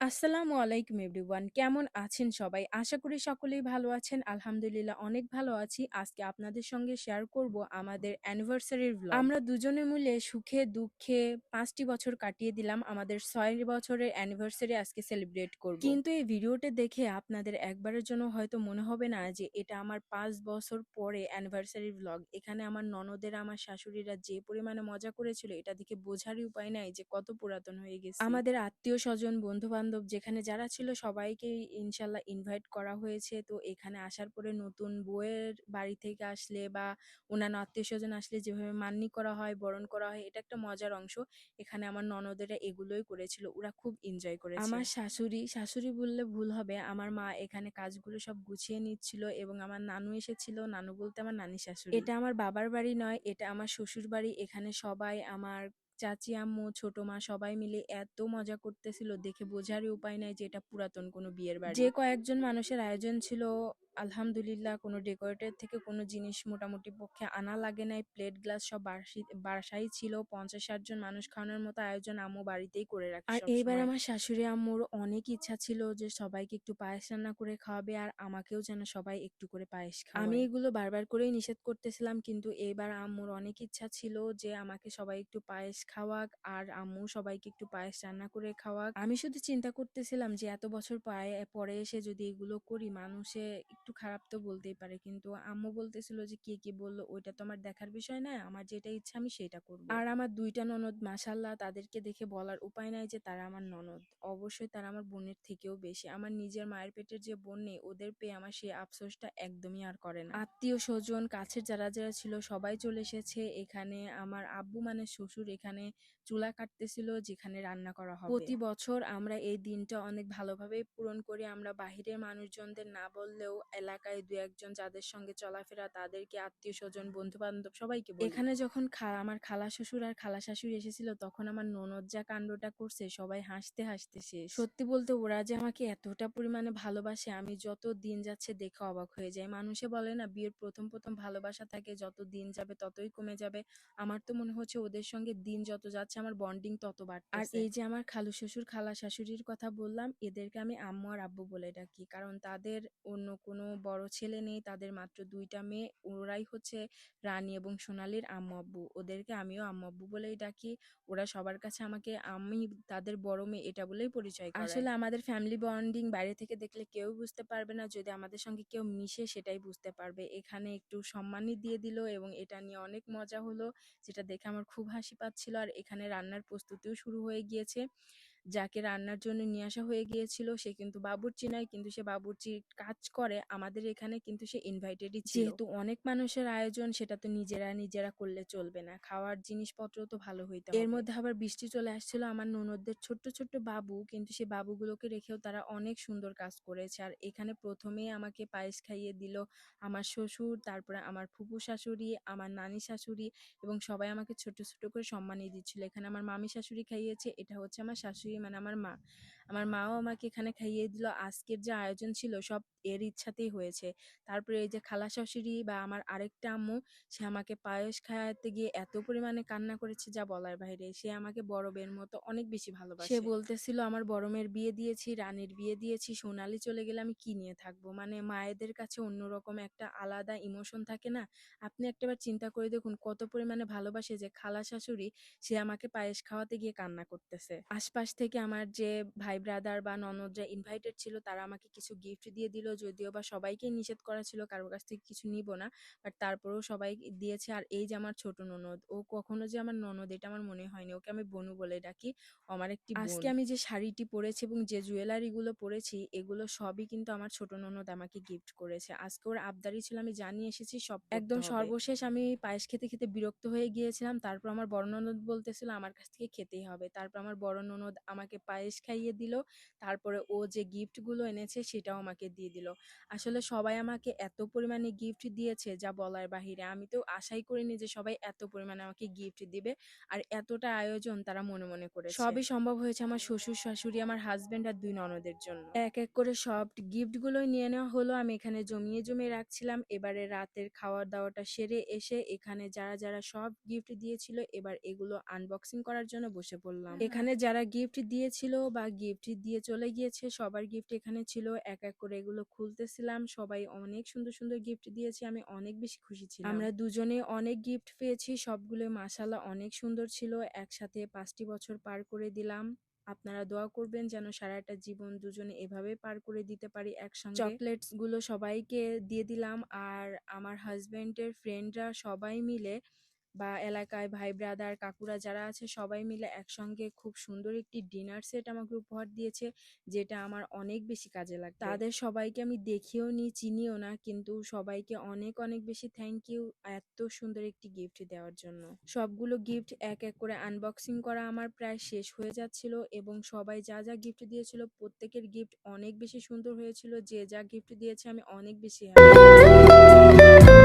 আসসালামু আলাইকুম এভরিওয়ান। কেমন আছেন সবাই? আশা করি সকলেই ভালো আছেন। আলহামদুলিল্লাহ, অনেক ভালো আছি। আজকে আপনাদের সঙ্গে শেয়ার করব আমাদের অ্যানিভার্সারির ব্লগ আমরা দুজনে মিলে সুখে, দুঃখে পাঁচটি বছর কাটিয়ে দিলাম। আমাদের ছয় বছরের অ্যানিভার্সারি আজকে সেলিব্রেট করব। কিন্তু এই ভিডিওটা দেখে আপনাদের একবারের জন্য হয়তো মনে হবে না যে এটা আমার পাঁচ বছর পরে অ্যানিভার্সারি ব্লগ এখানে আমার ননদের, আমার শাশুড়িরা যে পরিমাণে মজা করেছিল, এটা দেখে বোঝারই উপায় নাই যে কত পুরাতন হয়ে গেছে। আমাদের আত্মীয় স্বজন বন্ধু বান্ধব যেখানে যারা ছিল সবাইকেই ইনশাল্লাহ ইনভাইট করা হয়েছে। তো এখানে আসার পরে নতুন বউয়ের বাড়ি থেকে আসলে বা অন্যান্য আত্মীয় স্বজন আসলে যেভাবে মাননি করা হয় বরণ করা হয় এটা একটা মজার অংশ। এখানে আমার ননদেরা এগুলোই করেছিল ওরা খুব এনজয় করেছে। আমার শাশুড়ি শাশুড়ি বললে ভুল হবে আমার মা এখানে কাজগুলো সব গুছিয়ে নিচ্ছিল এবং আমার নানু এসেছিল। নানু বলতে আমার নানি শাশুড়ি। এটা আমার বাবার বাড়ি নয় এটা আমার শ্বশুর বাড়ি এখানে সবাই আমার চাচি, আম্মু, ছোট মা সবাই মিলে এত মজা করতেছিল, দেখে বোঝারই উপায় নাই যে এটা পুরাতন কোনো বিয়ের বাড়ি। যে কয়েকজন মানুষের আয়োজন ছিল আলহামদুলিল্লাহ কোনো ডেকোরেটের থেকে কোনো জিনিস মোটামুটি পক্ষে আনা লাগে নাই। প্লেট গ্লাস সব বাসি বাসাই ছিল। পঞ্চাশ ষাট জন মানুষ খাওয়ানোর মতো আয়োজন আম্মু বাড়িতেই করে রাখে আর এইবার আমার শাশুড়ি আম্মুর অনেক ইচ্ছা ছিল যে সবাইকে একটু পায়েস রান্না করে খাওয়াবে আর আমাকেও যেন সবাই একটু করে পায়েস খাওয়ায়। আমি এগুলো বারবার করেই নিষেধ করতেছিলাম কিন্তু এইবার আম্মুর অনেক ইচ্ছা ছিল যে আমাকে সবাই একটু পায়েস খাওয়াক আর আম্মু সবাইকে একটু পায়েস রান্না করে খাওয়াক। আমি শুধু চিন্তা করতেছিলাম যে এত বছর পায়ে পরে এসে যদি এগুলো করি মানুষে একটু খারাপ তো বলতেই পারে। কিন্তু আম্মু বলতেছিল যে, কে, কি? বলল, ওইটা তো আমার দেখার বিষয় না, আমার যেটা ইচ্ছা আমি সেটা করব। আর আমার দুইটা ননদ মাসাল্লাহ তাদেরকে দেখে বলার উপায় নাই যে, তারা আমার ননদ। অবশ্যই তারা আমার বোনের থেকেও বেশি। আমার নিজের মায়ের পেটের যে বোন নেই, ওদের পেয়ে আমার সেই আফসোসটা একদমই আর করে না। আত্মীয় স্বজন, কাছের যারা যারা ছিল, সবাই চলে এসেছে। এখানে আমার আব্বু মানে শ্বশুর এখানে চুলা কাটতেছিল, যেখানে রান্না করা হবে। প্রতি বছর আমরা এই দিনটা অনেক ভালোভাবে পূরণ করি। আমরা বাহিরের মানুষজনদের না বললেও এলাকায় দু একজন যাদের সঙ্গে চলাফেরা তাদেরকে আত্মীয় স্বজন বন্ধু বান্ধব সবাইকে এখানে যখন আমার খালা শ্বশুর আর খালা শাশুড়ি এসেছিল তখন আমার ননদ যা কাণ্ডটা করছে সবাই হাসতে হাসতে শেষ। সত্যি বলতে ওরা যে আমাকে এতটা পরিমাণে ভালোবাসে আমি যত দিন যাচ্ছে দেখে অবাক হয়ে যায় মানুষে বলে না বিয়ের প্রথম প্রথম ভালোবাসা থাকে যত দিন যাবে ততই কমে যাবে। আমার তো মনে হচ্ছে ওদের সঙ্গে দিন যত যাচ্ছে আমার বন্ডিং তত বাড়ছে আর এই যে আমার খালু শ্বশুর খালা শাশুড়ির কথা বললাম এদেরকে আমি আম্মু আর আব্বু বলে ডাকি কারণ তাদের অন্য কোনো বড় ছেলে নেই, তাদের মাত্র দুইটা মেয়ে। ওরাই হচ্ছে রানী এবং সোনালির আম্মু আব্বু। ওদেরকে আমিও আম্মু আব্বু বলেই ডাকি। ওরা সবার কাছে আমাকে, আমি তাদের বড় মেয়ে এটা বলেই পরিচয় আসলে আমাদের ফ্যামিলি বন্ডিং বাইরে থেকে দেখলে কেউ বুঝতে পারবে না, যদি আমাদের সঙ্গে কেউ মিশে সেটাই বুঝতে পারবে। এখানে একটু সম্মানই দিয়ে দিল এবং এটা নিয়ে অনেক মজা হলো, যেটা দেখে আমার খুব হাসি পাচ্ছিল। আর এখানে রান্নার প্রস্তুতিও শুরু হয়ে গিয়েছে। যাকে রান্নার জন্য নিয়ে আসা হয়ে গিয়েছিল সে কিন্তু বাবুর্চি নয় কিন্তু সে বাবুর্চির কাজ করে। আমাদের এখানে কিন্তু সে ইনভাইটেডই ছিল। যেহেতু অনেক মানুষের আয়োজন সেটা তো নিজেরা নিজেরা করলে চলবে না। খাওয়ার জিনিসপত্র তো ভালো হইতে এর মধ্যে আবার বৃষ্টি চলে আসছিল। আমার ননদদের ছোট্ট ছোট্ট বাবু কিন্তু সে বাবুগুলোকে রেখেও তারা অনেক সুন্দর কাজ করেছে। আর এখানে প্রথমেই আমাকে পায়েস খাইয়ে দিল আমার শ্বশুর তারপরে আমার ফুপু শাশুড়ি আমার নানি শাশুড়ি এবং সবাই আমাকে ছোট ছোট করে সম্মানই দিচ্ছিল। এখানে আমার মামি শাশুড়ি খাইয়েছে এটা হচ্ছে আমার শাশুড়ি মানে আমার মা। আমার মাও আমাকে এখানে খাইয়ে দিল। আজকের যে আয়োজন ছিল সব এর ইচ্ছাতেই হয়েছে। তারপরে এই যে খালা শাশুড়ি বা আমার আরেকটা আম্মু সে আমাকে পায়েস খাওয়াতে গিয়ে এত পরিমাণে কান্না করেছে যা বলার বাইরে। সে আমাকে বড় মেয়ের মতো অনেক বেশি ভালোবাসে। সে বলতেছিল আমার বড় মেয়ের বিয়ে দিয়েছি রানীর বিয়ে দিয়েছি সোনালি চলে গেলে আমি কি নিয়ে থাকব? মানে মায়েদের কাছে অন্যরকম একটা আলাদা ইমোশন থাকে না? আপনি একটাবার চিন্তা করে দেখুন কত পরিমাণে ভালোবাসে যে খালা শাশুড়ি সে আমাকে পায়েস খাওয়াতে গিয়ে কান্না করতেছে। আশপাশ থেকে আমার যে ভাই ব্রাদার বা ননদরা ইনভাইটেড ছিল তারা আমাকে কিছু গিফট দিয়ে দিল যদিও বা সবাইকে নিষেধ করা ছিল কারোর কাছ থেকে কিছু নিব না বাট তারপরেও সবাই দিয়েছে আর এই যে আমার ছোট ননদ ও কখনো যে আমার ননদ এটা আমার মনে হয়নি ওকে আমি বনু বলে ডাকি আমার একটি আজকে আমি যে শাড়িটি পরেছি এবং যে জুয়েলারি গুলো পরেছি এগুলো সবই কিন্তু আমার ছোট ননদ আমাকে গিফট করেছে। আজকে ওর আবদারি ছিল আমি জানিয়ে এসেছি সব একদম সর্বশেষ আমি পায়েস খেতে খেতে বিরক্ত হয়ে গিয়েছিলাম তারপর আমার বড় ননদ বলতেছিল আমার কাছ থেকে খেতেই হবে। তারপর আমার বড় ননদ আমাকে পায়েস খাইয়ে দিল তারপরে ও যে গিফটগুলো এনেছে সেটাও আমাকে দিয়ে দিল। আসলে সবাই আমাকে এত পরিমাণে গিফট দিয়েছে যা বলার বাহিরে। আমি তো আশাই করিনি যে সবাই এত পরিমাণে আমাকে গিফট দিবে আর এতটা আয়োজন তারা মনে মনে করে সবই সম্ভব হয়েছে আমার শ্বশুর শাশুড়ি আমার হাজবেন্ড আর দুই ননদের জন্য। এক এক করে সব গিফট গুলোই নিয়ে নেওয়া হলো। আমি এখানে জমিয়ে জমিয়ে রাখছিলাম। এবারে রাতের খাওয়ার দাওয়াটা সেরে এসে এখানে যারা যারা সব গিফট দিয়েছিল এবার এগুলো আনবক্সিং করার জন্য বসে পড়লাম। এখানে যারা গিফট দিয়েছিল বা গিফট গিফট দিয়ে চলে গিয়েছে। সবার গিফট এখানে ছিল এক এক করে এগুলো খুলতেছিলাম। সবাই অনেক সুন্দর সুন্দর গিফট দিয়েছে আমি অনেক বেশি খুশি ছিলাম। আমরা দুজনে অনেক গিফট পেয়েছি সবগুলো মাসাল্লাহ অনেক সুন্দর ছিল। একসাথে পাঁচটি বছর পার করে দিলাম। আপনারা দোয়া করবেন যেন সারাটা জীবন দুজনে এভাবে পার করে দিতে পারি একসঙ্গে। চকলেটসগুলো সবাইকে দিয়ে দিলাম। আর আমার হাজবেন্ডের ফ্রেন্ডরা সবাই মিলে বা এলাকায় ভাই ব্রাদার, কাকুরা যারা আছে সবাই মিলে একসঙ্গে খুব সুন্দর একটি ডিনার সেট আমাকে উপহার দিয়েছে, যেটা আমার অনেক বেশি কাজে লাগবে তাদের সবাইকে আমি দেখিও নি, চিনিও না, কিন্তু সবাইকে অনেক অনেক বেশি থ্যাংক ইউ এত সুন্দর একটি গিফট দেওয়ার জন্য সবগুলো গিফট এক এক করে আনবক্সিং করা আমার প্রায় শেষ হয়ে যাচ্ছিল এবং সবাই যা যা গিফট দিয়েছিল, প্রত্যেকের গিফট অনেক বেশি সুন্দর হয়েছিল, যে, যা গিফট দিয়েছে আমি অনেক বেশি happy।